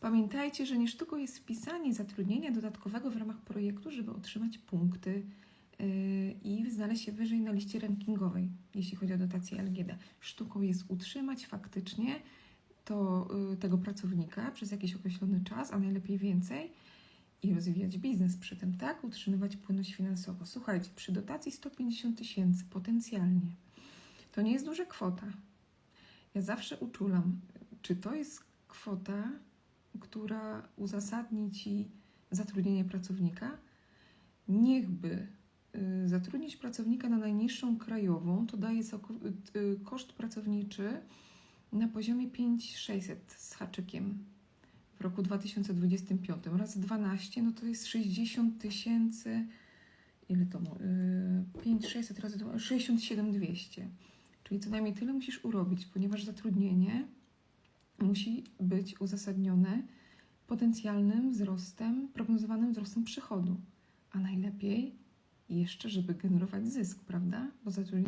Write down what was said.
Pamiętajcie, że nie sztuką jest wpisanie zatrudnienia dodatkowego w ramach projektu, żeby otrzymać punkty yy, i znaleźć się wyżej na liście rankingowej, jeśli chodzi o dotację LGD. Sztuką jest utrzymać faktycznie to, yy, tego pracownika przez jakiś określony czas, a najlepiej więcej i rozwijać biznes przy tym, tak? Utrzymywać płynność finansową. Słuchajcie, przy dotacji 150 tysięcy potencjalnie to nie jest duża kwota. Ja zawsze uczulam, czy to jest kwota, która uzasadni ci zatrudnienie pracownika. Niechby y, zatrudnić pracownika na najniższą krajową, to daje y, y, koszt pracowniczy na poziomie 5600 z haczykiem w roku 2025. Raz 12, no to jest 60 tysięcy. Ile to? mu- y, 5600 razy dwa- 67200. Czyli co najmniej tyle musisz urobić, ponieważ zatrudnienie musi być uzasadnione potencjalnym wzrostem, prognozowanym wzrostem przychodu. A najlepiej jeszcze, żeby generować zysk, prawda? Bo zatrudnienie